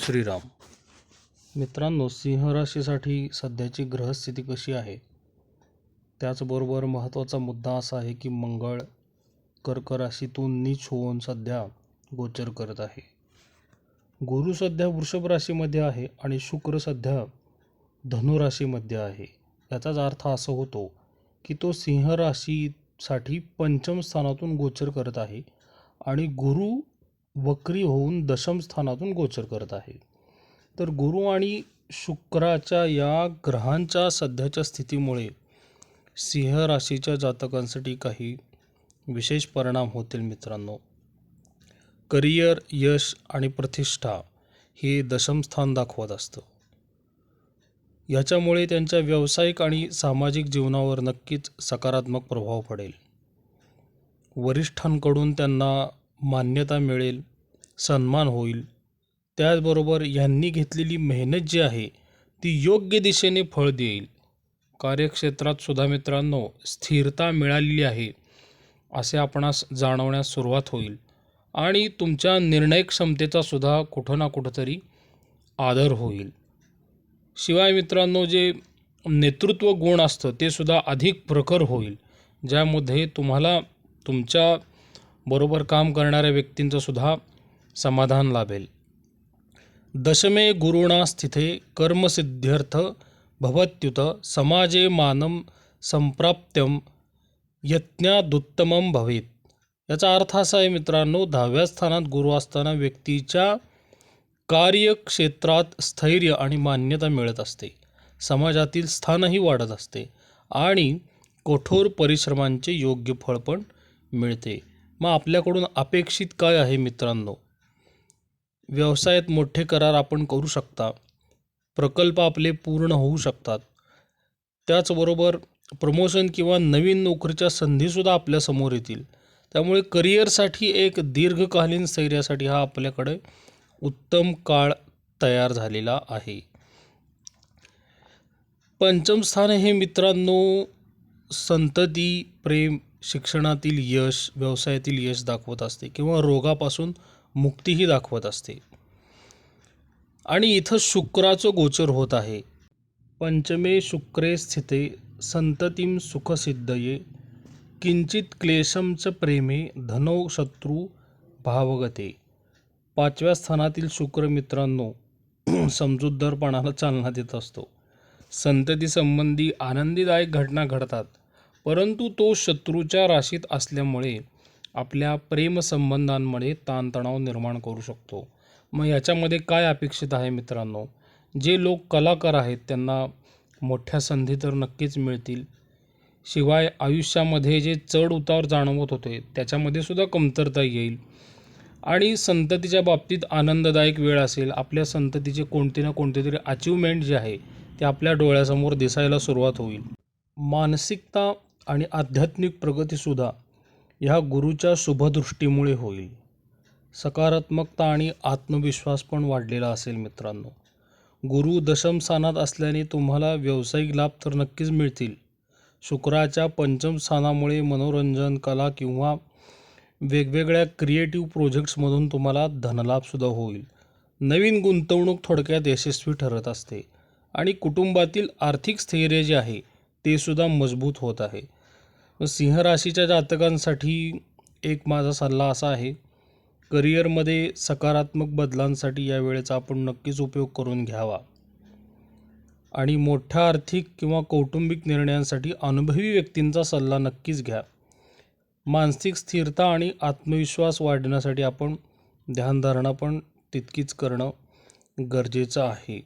श्रीराम. मित्रांनो सिंह राशीसाठी सध्याची ग्रहस्थिती कशी आहे? त्याचबरोबर महत्त्वाचा मुद्दा असा आहे की मंगळ कर्क राशीतून नीच होऊन सध्या गोचर करत आहे. गुरु सध्या वृषभ राशीमध्ये आहे आणि शुक्र सध्या धनु राशीमध्ये आहे. याचाच अर्थ असा होतो की तो सिंह राशीसाठी पंचम स्थानातून गोचर करत आहे आणि गुरु वक्री होऊन दशम स्थानातून गोचर करत आहे. तर गुरु आणि शुक्राच्या या ग्रहांच्या सध्याच्या स्थितीमुळे सिंह राशीच्या जातकांसाठी काही विशेष परिणाम होतील मित्रांनो. करिअर यश आणि प्रतिष्ठा हे दशम स्थान दाखवत असतं. याच्यामुळे त्यांच्या व्यावसायिक आणि सामाजिक जीवनावर नक्कीच सकारात्मक प्रभाव पडेल. वरिष्ठांकडून त्यांना मान्यता मिळेल सन्मान होईल. त्याचबरोबर ह्यांनी घेतलेली मेहनत जी आहे ती योग्य दिशेने फळ देईल. कार्यक्षेत्रात सुद्धा मित्रांनो स्थिरता मिळालेली आहे असे आपणास जाणवण्यास सुरुवात होईल. आणि तुमच्या निर्णय क्षमतेचा सुद्धा कुठं ना कुठंतरी आदर होईल. शिवाय मित्रांनो जे नेतृत्व गुण असतं ते सुद्धा अधिक प्रखर होईल. ज्यामध्ये तुम्हाला तुमच्या बरोबर काम करणाऱ्या व्यक्तींचं सुद्धा समाधान लाभेल. दशमे गुरुणा स्थिते कर्मसिद्ध्यर्थ भवत्युत समाजे मानम संप्राप्त्यम यज्ञादुत्तमम भवेत. याचा अर्थ असा आहे मित्रांनो दहाव्या स्थानात गुरु असताना व्यक्तीच्या कार्यक्षेत्रात स्थैर्य आणि मान्यता मिळत असते. समाजातील स्थानही वाढत असते आणि कठोर परिश्रमांचे योग्य फळ पण मिळते. मग आपल्याकडून अपेक्षित काय आहे मित्रांनो? व्यवसायात मोठे करार आपण करू शकता. प्रकल्प आपले पूर्ण होऊ शकतात. त्याचबरोबर प्रमोशन किंवा नवीन नोकरीच्या संधीसुद्धा आपल्यासमोर येतील. त्यामुळे करिअरसाठी एक दीर्घकालीन स्थैर्यासाठी हा आपल्याकडे उत्तम काळ तयार झालेला आहे. पंचम स्थान हे मित्रांनो संतती प्रेम शिक्षणातील यश व्यवसायातील यश दाखवत असते किंवा रोगापासून मुक्तीही दाखवत असते. आणि इथं शुक्राचं गोचर होत आहे. पंचमे शुक्रे स्थिते संततीम सुखसिद्धये. किंचित क्लेशम च प्रेमे धनो शत्रू भावगते. पाचव्या स्थानातील शुक्र मित्रांनो समजूतदारपणाला चालना देत असतो. संततीसंबंधी आनंदीदायक घटना घडतात. परंतु तो शत्रूच्या राशीत असल्यामुळे आपल्या प्रेमसंबंधांमध्ये ताणतणाव निर्माण करू शकतो. मग याच्यामध्ये काय अपेक्षित आहे मित्रांनो? जे लोक कलाकार आहेत त्यांना मोठ्या संधी तर नक्कीच मिळतील. शिवाय आयुष्यामध्ये जे चढ उतार जाणवत होते त्याच्यामध्ये सुद्धा कमतरता येईल. आणि संततीच्या बाबतीत आनंददायक वेळ असेल. आपल्या संततीचे कोणते ना कोणते तरी अचिव्हमेंट जे आहे ते आपल्या डोळ्यासमोर दिसायला सुरुवात होईल. मानसिकता आणि आध्यात्मिक प्रगतीसुद्धा ह्या गुरुच्या शुभदृष्टीमुळे होईल. सकारात्मकता आणि आत्मविश्वास पण वाढलेला असेल मित्रांनो. गुरु दशम स्थानात असल्याने तुम्हाला व्यावसायिक लाभ तर नक्कीच मिळतील. शुक्राच्या पंचम स्थानामुळे मनोरंजन कला किंवा वेगवेगळ्या क्रिएटिव्ह प्रोजेक्ट्समधून तुम्हाला धनलाभसुद्धा होईल. नवीन गुंतवणूक थोडक्यात यशस्वी ठरत असते आणि कुटुंबातील आर्थिक स्थैर्य जे आहे ते सुद्धा मजबूत होत आहे. सिंह राशीच्या जातकांसाठी एक माझा सल्ला असा आहे करिअरमध्ये सकारात्मक बदलांसाठी या वेळेचा आपण नक्कीच उपयोग करून घ्यावा. आणि मोठ्या आर्थिक किंवा कौटुंबिक निर्णयांसाठी अनुभवी व्यक्तींचा सल्ला नक्कीच घ्या. मानसिक स्थिरता आणि आत्मविश्वास वाढण्यासाठी आपण ध्यानधारणा पण तितकीच करणं गरजेचं आहे.